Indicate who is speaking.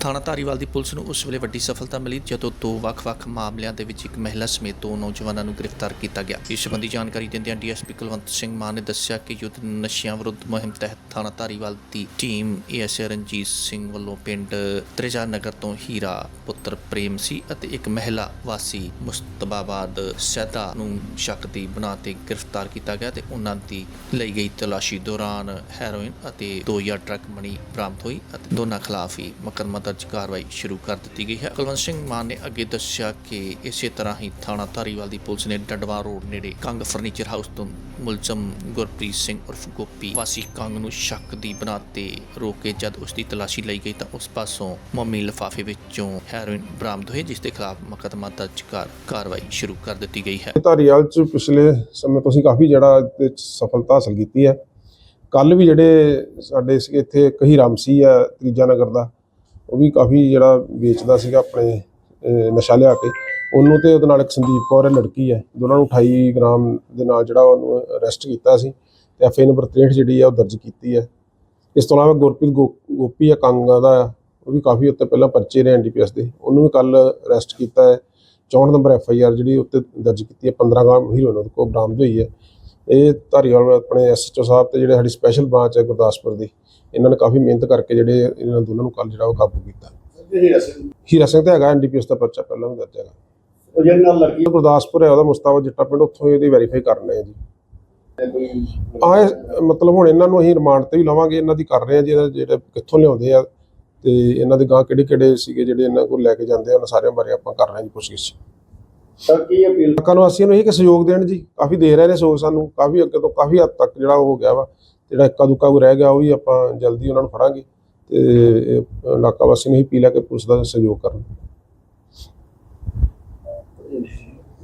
Speaker 1: ਥਾਣਾ ਧਾਰੀਵਾਲ ਦੀ ਪੁਲਿਸ ਨੂੰ ਉਸ ਵੇਲੇ ਵੱਡੀ ਸਫਲਤਾ ਮਿਲੀ, ਜਦੋਂ ਦੋ ਵੱਖ-ਵੱਖ ਮਾਮਲਿਆਂ ਦੇ ਵਿੱਚ ਇੱਕ ਮਹਿਲਾ ਸਮੇਤ ਦੋ ਨੌਜਵਾਨਾਂ ਨੂੰ ਗ੍ਰਿਫਤਾਰ ਕੀਤਾ ਗਿਆ। ਇਸ ਸੰਬੰਧੀ ਜਾਣਕਾਰੀ ਦਿੰਦਿਆਂ ਡੀਐਸਪੀ ਕੁਲਵੰਤ ਸਿੰਘ ਮਾਨ ਨੇ ਦੱਸਿਆ ਕਿ ਯੁੱਧ ਨਸ਼ਿਆਂ ਵਿਰੁੱਧ ਮੁਹਿੰਮ ਤਹਿਤ ਥਾਣਾ ਧਾਰੀਵਾਲ ਦੀ ਟੀਮ ਏਐਸਏ ਰਣਜੀਤ ਸਿੰਘ ਵੱਲੋਂ ਪਿੰਡ ਤ੍ਰਿਜਾ ਨਗਰ ਤੋਂ ਹੀਰਾ ਪੁੱਤਰ ਪ੍ਰੇਮ ਸੀ ਅਤੇ ਇੱਕ ਮਹਿਲਾ ਵਾਸੀ ਮੁਸਤਬਾਬਾਦ ਸੈਦਾ ਨੂੰ ਸ਼ੱਕ ਦੀ ਬਣਾ ਤੇ ਗ੍ਰਿਫਤਾਰ ਕੀਤਾ ਗਿਆ ਤੇ ਉਹਨਾਂ ਦੀ ਲਈ ਗਈ ਤਲਾਸ਼ੀ ਦੌਰਾਨ ਹੈਰੋਇਨ ਅਤੇ 2000 ਟਰੱਕ ਮਣੀ ਬਰਾਮਦ ਹੋਈ ਅਤੇ ਦੋਨਾਂ ਖਿਲਾਫ ਹੀ ਮੁਕੱਦਮਾ ਦਰਜ ਕਾਰਵਾਈ ਸ਼ੁਰੂ ਕਰ ਦਿੱਤੀ ਗਈ ਹੈ। ਕੁਲਵੰਤ ਸਿੰਘ ਮਾਨ ਨੇ ਅੱਗੇ ਦੱਸਿਆ ਕਿ ਇਸੇ ਤਰ੍ਹਾਂ ਹੀ ਥਾਣਾ ਧਾਰੀਵਾਲ ਦੀ ਪੁਲਿਸ ਨੇ ਡੰਡਵਾ ਰੋਡ ਨੇੜੇ ਕੰਗ ਫਰਨੀਚਰ ਹਾਊਸ ਤੋਂ ਮੁਲਜ਼ਮ ਗੁਰਪ੍ਰੀਤ ਸਿੰਘ ਉਰਫ ਗੋਪੀ ਵਾਸੀ ਕੰਗ ਨੂੰ ਸ਼ੱਕ ਦੀ ਬਣਾ ਤੇ ਰੋਕ ਜਦ ਉਸ ਦੀ ਤਲਾਸ਼ੀ ਲਈ ਗਈ ਤਾਂ ਉਸ ਪਾਸੋਂ ਮੋਮੀ ਲਿਫਾਫੇ ਵਿੱਚੋਂ ਹੈਰੋਇਨ ਬਰਾਮਦ ਹੋਈ ਜਿਸ ਦੇ ਖਿਲਾਫ ਮੁਕੱਦਮਾ ਦਰਜ ਕਰ ਕਾਰਵਾਈ ਸ਼ੁਰੂ ਕਰ ਦਿੱਤੀ ਗਈ ਹੈ।
Speaker 2: ਧਾਰੀਵਾਲ ਚ ਪਿਛਲੇ ਸਮੇਂ ਤੋਂ ਅਸੀਂ ਕਾਫੀ ਜਿਹੜਾ ਇਹਦੇ 'ਚ ਸਫਲਤਾ ਹਾਸਲ ਕੀਤੀ ਹੈ। ਕੱਲ ਵੀ ਜਿਹੜੇ ਸਾਡੇ ਸੀਗੇ ਇੱਥੇ ਇੱਕ ਹੀਰਾਮ ਆ ਤੀਜਾ ਨਗਰ ਦਾ ਉਹ ਵੀ ਕਾਫੀ ਜਿਹੜਾ ਵੇਚਦਾ ਸੀਗਾ ਆਪਣੇ ਨਸ਼ਾ ਲਿਆ ਕੇ। ਉਹਨੂੰ ਤੇ ਉਹਦੇ ਨਾਲ ਇੱਕ ਸੰਦੀਪ ਕੌਰ ਹੈ ਲੜਕੀ ਹੈ, ਦੋਨਾਂ ਨੂੰ 28 ਗ੍ਰਾਮ ਦੇ ਨਾਲ ਜਿਹੜਾ ਉਹਨੂੰ ਅਰੈਸਟ ਕੀਤਾ ਸੀ ਤੇ ਐਫਏ ਨੰਬਰ 63 ਜਿਹੜੀ ਹੈ ਉਹ ਦਰਜ ਕੀਤੀ ਹੈ। ਇਸ ਤੋਂ ਇਲਾਵਾ ਗੁਰਪ੍ਰੀਤ ਗੋ- ਗੋਪੀ ਹੈ, ਕਾਂਗਾ ਦਾ, ਉਹ ਵੀ ਕਾਫੀ ਉੱਤੇ ਪਹਿਲਾਂ ਪਰਚੇ ਨੇ ਐਨਡੀਪੀਐਸ ਦੇ। ਉਹਨੂੰ ਵੀ ਕੱਲ ਅਰੈਸਟ ਕੀਤਾ ਹੈ। 64 ਨੰਬਰ ਐਫ ਆਈ ਆਰ ਜਿਹੜੀ ਉੱਤੇ ਦਰਜ ਕੀਤੀ ਹੈ 15 ਗ੍ਰਾਮ ਹੀਰੋਇਨ ਉਹਦੇ ਕੋਲ ਬਰਾਮਦ ਹੋਈ ਹੈ। ਇਹ ਧਾਰੀਵਾਲ ਆਪਣੇ ਐਸਐਚਓ ਸਾਹਿਬ ਤੇ ਜਿਹੜੇ ਸਾਡੀ ਸਪੈਸ਼ਲ ਬ੍ਰਾਂਚ ਹੈ ਗੁਰਦਾਸਪੁਰ ਦੀ ਇਹਨਾਂ ਨੇ ਕਾਫੀ ਮਿਹਨਤ ਕਰਕੇ ਜਿਹੜੇ ਇਹਨਾਂ ਦੋਨਾਂ ਨੂੰ ਕੱਲ ਜਿਹੜਾ ਉਹ ਕਾਬੂ ਕੀਤਾ। ਹੀਰਾ ਸਿੰਘ ਤੇ ਹੈਗਾ ਐਨਡੀਪੀਐਸ ਦਾ ਪਰਚਾ ਪਹਿਲਾਂ ਵੀ ਦਰਜ ਹੈਗਾ।
Speaker 3: ਉਹ ਜਿਹੜੀ ਨਾਲ ਲੜਕੀ
Speaker 2: ਗੁਰਦਾਸਪੁਰ ਹੈ ਉਹਦਾ ਮੁਸਤਾਫਾ ਜੱਟਾ ਪਿੰਡ ਉੱਥੋਂ ਇਹਦੀ ਵੈਰੀਫਾਈ ਕਰਨਾ ਹੈ ਜੀ। ਆ ਮਤਲਬ ਹੁਣ ਇਹਨਾਂ ਨੂੰ ਅਸੀਂ ਰਿਮਾਂਡ ਤੇ ਵੀ ਲਵਾਂਗੇ ਇਹਨਾਂ ਦੀ ਕਰ ਰਹੇ ਆ ਜਿਹੜਾ ਜਿਹੜੇ ਕਿੱਥੋਂ ਲਿਆਉਂਦੇ ਆ ਤੇ ਇਹਨਾਂ ਦੇ ਗਾਂ ਕਿਹੜੇ ਕਿਹੜੇ ਸੀਗੇ ਜਿਹੜੇ ਇਹਨਾਂ ਕੋਲ ਲੈ ਕੇ ਜਾਂਦੇ ਆ ਉਹਨਾਂ ਸਾਰਿਆਂ ਬਾਰੇ ਆਪਾਂ ਕਰ ਰਹੇ ਹਾਂ ਜੀ ਪੁੱਛਗਿੱਛ
Speaker 3: ਸਰ ਕੀ ਅਪੀਲ?
Speaker 2: ਲੋਕਾਂ ਨੂੰ ਅਸੀਂ ਨੂੰ ਇਹ ਕਿ ਸਹਿਯੋਗ ਦੇਣ ਜੀ। ਕਾਫੀ ਦੇ ਰਹੇ ਨੇ ਸਹਿਯੋਗ ਸਾਨੂੰ। ਕਾਫੀ ਅੱਗੇ ਤੋਂ ਕਾਫੀ ਹੱਦ ਤੱਕ ਜਿਹੜਾ ਉਹ ਹੋ ਗਿਆ ਵਾ। ਜਿਹੜਾ ਇੱਕਾ ਦੁੱਕਾ ਕੋਈ ਰਹਿ ਗਿਆ, ਉਹ ਵੀ ਆਪਾਂ ਜਲਦੀ ਉਹਨਾਂ ਨੂੰ ਫੜਾਂਗੇ। ਤੇ ਇਲਾਕਾ ਵਾਸੀ ਨੂੰ ਹੀ ਅਪੀਲ ਹੈ ਕਿ ਪੁਲਿਸ ਦਾ ਸਹਿਯੋਗ ਕਰਨ।